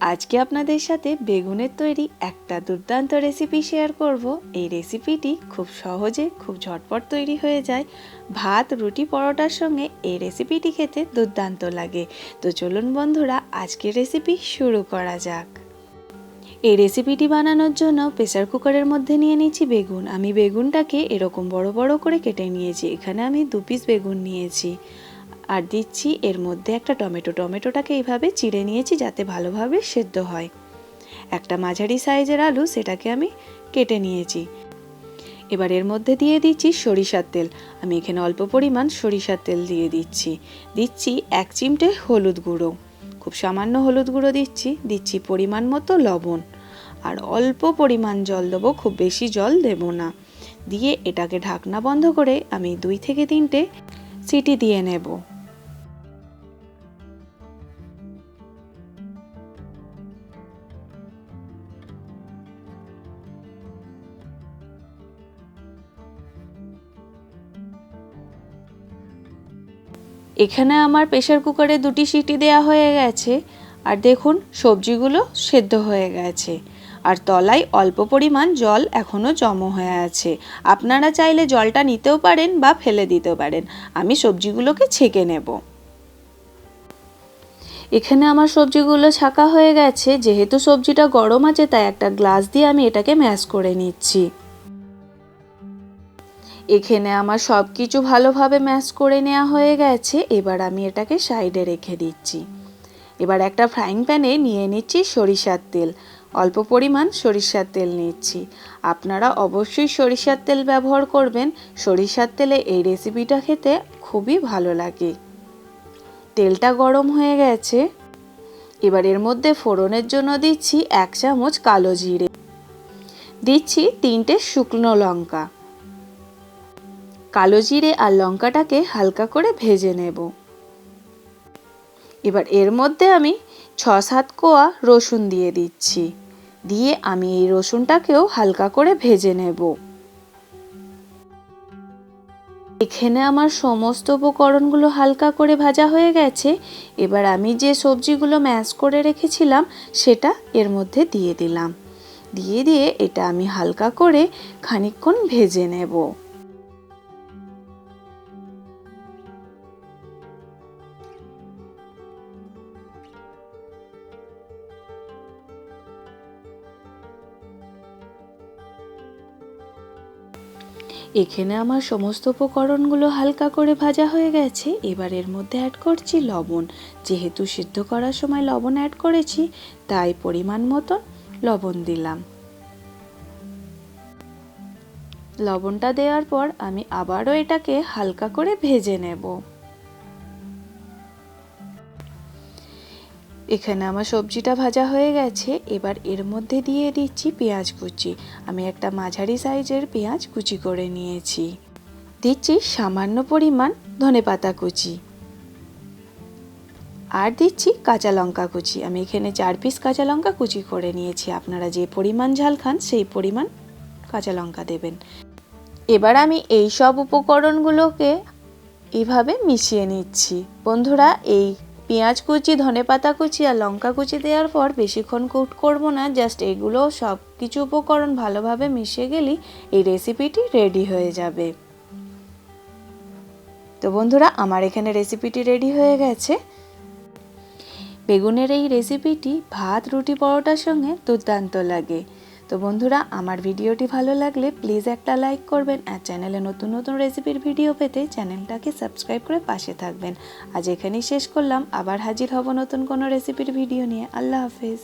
আজকে আপনাদের সাথে বেগুনের তৈরি একটা দুর্দান্ত রেসিপি শেয়ার করব। এই রেসিপিটি খুব সহজে, খুব ঝটপট তৈরি হয়ে যায়। ভাত, রুটি, পরোটার সঙ্গে এই রেসিপিটি খেতে দুর্দান্ত লাগে। তো চলুন বন্ধুরা, আজকের রেসিপি শুরু করা যাক। এই রেসিপিটি বানানোর জন্য প্রেসার কুকারের মধ্যে নিয়ে নিয়েছি বেগুন। আমি বেগুনটাকে এরকম বড় বড় করে কেটে নিয়েছি। এখানে আমি দু পিস বেগুন নিয়েছি। আর দিচ্ছি এর মধ্যে একটা টমেটো। টমেটোটাকে এইভাবে চিড়ে নিয়েছি যাতে ভালোভাবে সেদ্ধ হয়। একটা মাঝারি সাইজের আলু সেটাকে আমি কেটে নিয়েছি। এবার এর মধ্যে দিয়ে দিচ্ছি সরিষার তেল। আমি এখানে অল্প পরিমাণ সরিষার তেল দিয়ে দিচ্ছি। দিচ্ছি এক চিমটে হলুদ গুঁড়ো। খুব সামান্য হলুদ গুঁড়ো দিচ্ছি। দিচ্ছি পরিমাণ মতো লবণ। আর অল্প পরিমাণ জল দেবো, খুব বেশি জল দেব না। দিয়ে এটাকে ঢাকনা বন্ধ করে আমি দুই থেকে তিনটে সিটি দিয়ে নেব। এখানে আমার প্রেশার কুকারে দুটি সিটি দেয়া হয়ে গেছে। আর দেখুন, সবজিগুলো সেদ্ধ হয়ে গেছে। আর তলায় অল্প পরিমাণ জল এখনও জমো হয়ে আছে। আপনারা চাইলে জলটা নিতেও পারেন বা ফেলে দিতেও পারেন। আমি সবজিগুলোকে ছেঁকে নেব। এখানে আমার সবজিগুলো ছাকা হয়ে গেছে। যেহেতু সবজিটা গরম আছে, তাই একটা গ্লাস দিয়ে আমি এটাকে ম্যাশ করে নিচ্ছি। এখানে আমার সব কিছু ভালোভাবে ম্যাশ করে নেওয়া হয়ে গেছে, এবার আমি এটাকে সাইডে রেখে দিচ্ছি। এবার একটা ফ্রাইং প্যানে নিয়ে নিচ্ছি সরিষার তেল। অল্প পরিমাণ সরিষার তেল নিচ্ছি। আপনারা অবশ্যই সরিষার তেল ব্যবহার করবেন। সরিষার তেলে এই রেসিপিটা খেতে খুবই ভালো লাগে। তেলটা গরম হয়ে গেছে। এবার এর মধ্যে ফোড়নের জন্য দিচ্ছি এক চামচ কালো জিরে। দিচ্ছি তিনটে শুকনো লঙ্কা। কালো জিরে আর লঙ্কাটাকে হালকা করে ভেজে নেব। এবার এর মধ্যে আমি ছ সাত কোয়া রসুন দিয়ে দিচ্ছি। দিয়ে আমি এই রসুনটাকেও হালকা করে ভেজে নেব। এখানে আমার সমস্ত উপকরণগুলো হালকা করে ভাজা হয়ে গেছে। এবার আমি যে সবজিগুলো ম্যাশ করে রেখেছিলাম, সেটা এর মধ্যে দিয়ে দিলাম। দিয়ে দিয়ে এটা আমি হালকা করে খানিকক্ষণ ভেজে নেব। এখানে আমার সমস্ত উপকরণগুলো হালকা করে ভাজা হয়ে গেছে। এবার এর মধ্যে অ্যাড করছি লবণ। যেহেতু সিদ্ধ করার সময় লবণ অ্যাড করেছি, তাই পরিমাণ মতো লবণ দিলাম। লবণটা দেওয়ার পর আমি আবারও এটাকে হালকা করে ভেজে নেব। এখানে আমার সবজিটা ভাজা হয়ে গেছে। এবার এর মধ্যে দিয়ে দিচ্ছি পেঁয়াজ কুচি। আমি একটা মাঝারি সাইজের পেঁয়াজ কুচি করে নিয়েছি। দিচ্ছি সামান্য পরিমাণ ধনে পাতা কুচি। আর দিচ্ছি কাঁচা লঙ্কা কুচি। আমি এখানে চার পিস কাঁচা লঙ্কা কুচি করে নিয়েছি। আপনারা যে পরিমাণ ঝাল খান, সেই পরিমাণ কাঁচা লঙ্কা দেবেন। এবার আমি এই সব উপকরণগুলোকে এইভাবে মিশিয়ে নিচ্ছি। বন্ধুরা, এই পেঁয়াজ কুচি, ধনে পাতা কুচি আর লঙ্কা কুচি দেওয়ার পর বেশিক্ষণ কুট করব না জাস্ট এগুলো সব কিছু উপকরণ ভালোভাবে মিশে গেলেই এই রেসিপিটি রেডি হয়ে যাবে। তো বন্ধুরা, আমার এখানে রেসিপিটি রেডি হয়ে গেছে। বেগুনের এই রেসিপিটি ভাত, রুটি, পরোটার সঙ্গে দুর্দান্ত লাগে। তো বন্ধুরা, আমার ভিডিওটি ভালো লাগলে প্লিজ একটা লাইক করবেন আর চ্যানেলে নতুন নতুন রেসিপির ভিডিও পেতে চ্যানেলটাকে সাবস্ক্রাইব করে পাশে থাকবেন। আজ এখানেই শেষ করলাম। আবার হাজির হব নতুন কোনো রেসিপির ভিডিও নিয়ে। আল্লাহ হাফেজ।